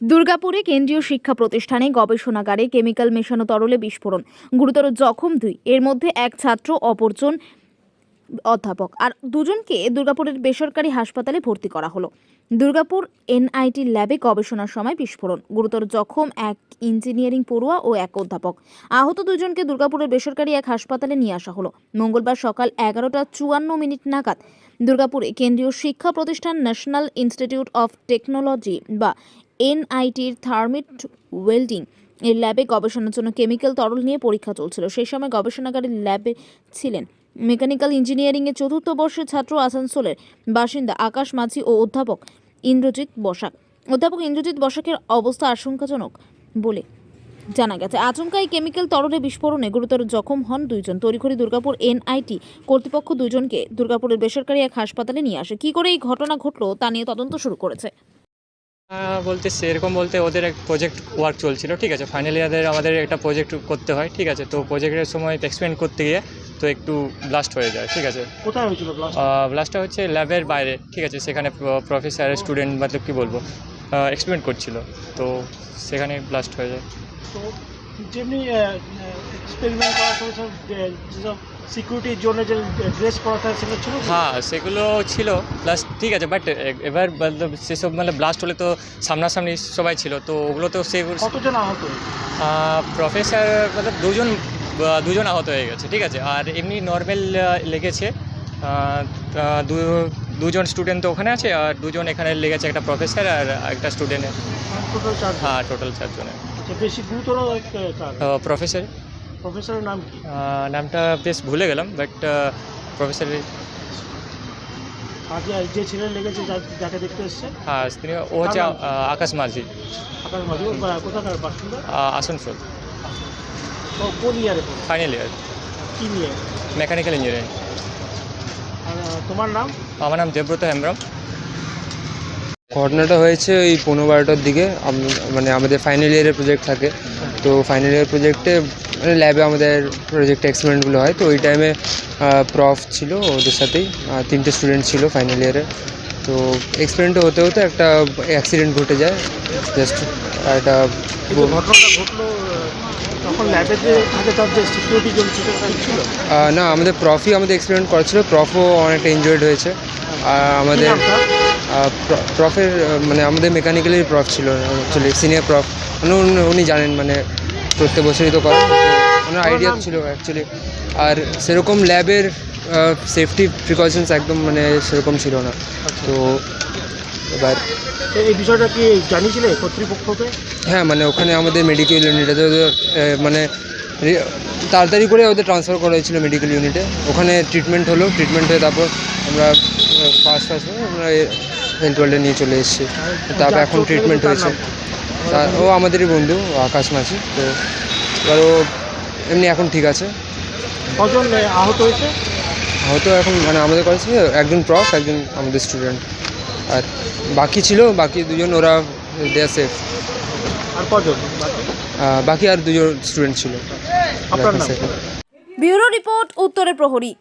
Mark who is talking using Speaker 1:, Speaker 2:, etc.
Speaker 1: দুর্গাপুরে কেন্দ্রীয় শিক্ষা প্রতিষ্ঠানে গবেষণাগারে কেমিক্যাল মেশানো তরলে বিস্ফোরণ। গুরুতর জখম দুই। এর মধ্যে এক ছাত্র অপরজন অধ্যাপক। আর দুজনকে দুর্গাপুরের বেসরকারি হাসপাতালে ভর্তি করা হলো। দুর্গাপুর এনআইটি ল্যাবে গবেষণার সময় বিস্ফোরণ। গুরুতর জখম, এক ইঞ্জিনিয়ারিং পড়ুয়া ও এক অধ্যাপক। আহত দুজনকে দুর্গাপুরের বেসরকারি এক হাসপাতালে নিয়ে আসা হলো। মঙ্গলবার সকাল এগারোটা চুয়ান্ন মিনিট নাগাদ দুর্গাপুরে কেন্দ্রীয় শিক্ষা প্রতিষ্ঠান ন্যাশনাল ইনস্টিটিউট অফ টেকনোলজি বা এনআইটির থার্মিট ওয়েল্ডিং এর ল্যাবে গবেষণার জন্য কেমিক্যাল তরল নিয়ে পরীক্ষা চলছিল। সেই সময় গবেষণাগারের ল্যাবে ছিলেন মেকানিক্যাল ইঞ্জিনিয়ারিংয়ের চতুর্থ বর্ষের ছাত্র আসানসোলের বাসিন্দা আকাশ মাঝি ও অধ্যাপক ইন্দ্রজিৎ বসাক। অধ্যাপক ইন্দ্রজিৎ বসাকের অবস্থা আশঙ্কাজনক বলে জানা গেছে। আচমকাই কেমিক্যাল তরলে বিস্ফোরণে গুরুতর জখম হন দুইজন। তড়িঘড়ি দুর্গাপুর এনআইটি কর্তৃপক্ষ দুজনকে দুর্গাপুরের বেসরকারি এক হাসপাতালে নিয়ে আসে। কী করে এই ঘটনা ঘটলো তা নিয়ে তদন্ত শুরু করেছে।
Speaker 2: বলতে সেরকম বলতে ওদের এক প্রজেক্ট ওয়ার্ক চলছিল ঠিক আছে? ফাইনাল ইয়ারদের আমাদের একটা প্রজেক্ট করতে হয় ঠিক আছে? তো প্রজেক্টের সময় এক্সপ্লেন করতে গিয়ে তো একটু ব্লাস্ট হয়ে যায় ঠিক আছে?
Speaker 3: কোথায় হয়েছিল
Speaker 2: ব্লাস্টটা হচ্ছে ল্যাবের বাইরে ঠিক আছে? সেখানে প্রফেসর স্টুডেন্ট মতলব কী বলব? এক্সপেরিমেন্ট করছিল তো সেখানে ব্লাস্ট হয়ে যায়।
Speaker 3: তো যেমনি এক্সপেরিমেন্ট করার সময় যেসব সিকিউরিটির জন্য যে ড্রেস পরা থাকে সেগুলো ছিল
Speaker 2: হ্যাঁ সেগুলো ছিল। প্লাস ঠিক আছে বাট এবার সেসব মানে ব্লাস্ট হলে তো সামনাসামনি সবাই ছিল তো ওগুলো তো সে
Speaker 3: কতজন আহত
Speaker 2: প্রফেসর মানে দুজন দুজন আহত হয়ে গেছে ঠিক আছে। আর এমনি নর্মাল লেগেছে। দুজন স্টুডেন্ট তো ওখানে আছে আর দুজন এখানে লেগেছে একটা প্রফেসর আর একটা স্টুডেন্টের হ্যাঁ টোটাল চারজনের।
Speaker 3: আচ্ছা বেশি গুরুতর
Speaker 2: প্রফেসর
Speaker 3: প্রফেসরের নাম কি?
Speaker 2: নামটা বেশ ভুলে গেলাম বাট প্রফেসরের
Speaker 3: যে- ছেলে লেগেছে যাকে দেখতে এসছে?
Speaker 2: হ্যাঁ তিনি ও হচ্ছে আকাশ মাঝি।
Speaker 3: আকাশ মাঝি কোথাকার বাসিন্দা?
Speaker 2: আসানসোল।
Speaker 3: কোন ইয়ারে
Speaker 2: ফাইনাল ইয়ার
Speaker 3: কি নিয়ে?
Speaker 2: মেকানিক্যাল ইঞ্জিনিয়ারিং
Speaker 3: তোমার নাম?
Speaker 2: আমার নাম দেবব্রত হেমব্রম।
Speaker 4: ঘটনাটা হয়েছে ওই পনেরো বারোটার দিকে। মানে আমাদের ফাইনাল ইয়ারের প্রজেক্ট থাকে। তো ফাইনাল ইয়ার প্রজেক্টে মানে ল্যাবে আমাদের প্রজেক্ট এক্সপেরিমেন্টগুলো হয়। তো ওই টাইমে প্রফ ছিল ওদের সাথেই। তিনটে স্টুডেন্ট ছিল ফাইনাল ইয়ারে তো এক্সপেরিমেন্ট হতে হতে একটা অ্যাক্সিডেন্ট ঘটে যায়। জাস্ট একটা না আমাদের প্রফই আমাদের এক্সপেরিমেন্ট করেছিল। প্রফও অনেকটা এনজয়েড হয়েছে। আর আমাদের প্রফের মানে আমাদের মেকানিক্যালের প্রফ ছিল অ্যাকচুয়ালি সিনিয়র প্রফ মানে উনি- জানেন মানে প্রত্যেক বছরই তো করেন ওনার আইডিয়া ছিল অ্যাকচুয়ালি আর সেরকম ল্যাবের সেফটি প্রিকশনস একদম মানে সেরকম ছিল না। তো এবার
Speaker 3: এই বিষয়টা কি জানিয়েছিলে কর্তৃপক্ষকে?
Speaker 4: হ্যাঁ মানে ওখানে আমাদের মেডিকেল ইউনিটে মানে তাড়াতাড়ি করে ওদের ট্রান্সফার করা হয়েছিল মেডিকেল ইউনিটে ওখানে ট্রিটমেন্ট হলো ট্রিটমেন্ট হয়ে তারপর আমরা ফার্স্ট ফার্স্ট আমরা ওয়ার্ল্ডে নিয়ে চলে এসেছি। তারপর এখন ট্রিটমেন্ট হয়েছে। তা- ও আমাদেরই বন্ধু আকাশ মাঝি। তো এবার ও এমনি এখন ঠিক আছে।
Speaker 3: কজন আহত হয়েছে?
Speaker 4: হয়তো এখন মানে আমাদের কলেজে একজন প্রফ একজন আমাদের স্টুডেন্ট আর বাকি ছিল বাকি দুজন ওরা দেয়া সেফ
Speaker 3: আর কজন বাকি?
Speaker 4: আর দুজন স্টুডেন্ট ছিল।
Speaker 3: আপনার
Speaker 1: ব্যুরো রিপোর্ট উত্তরের প্রহরী।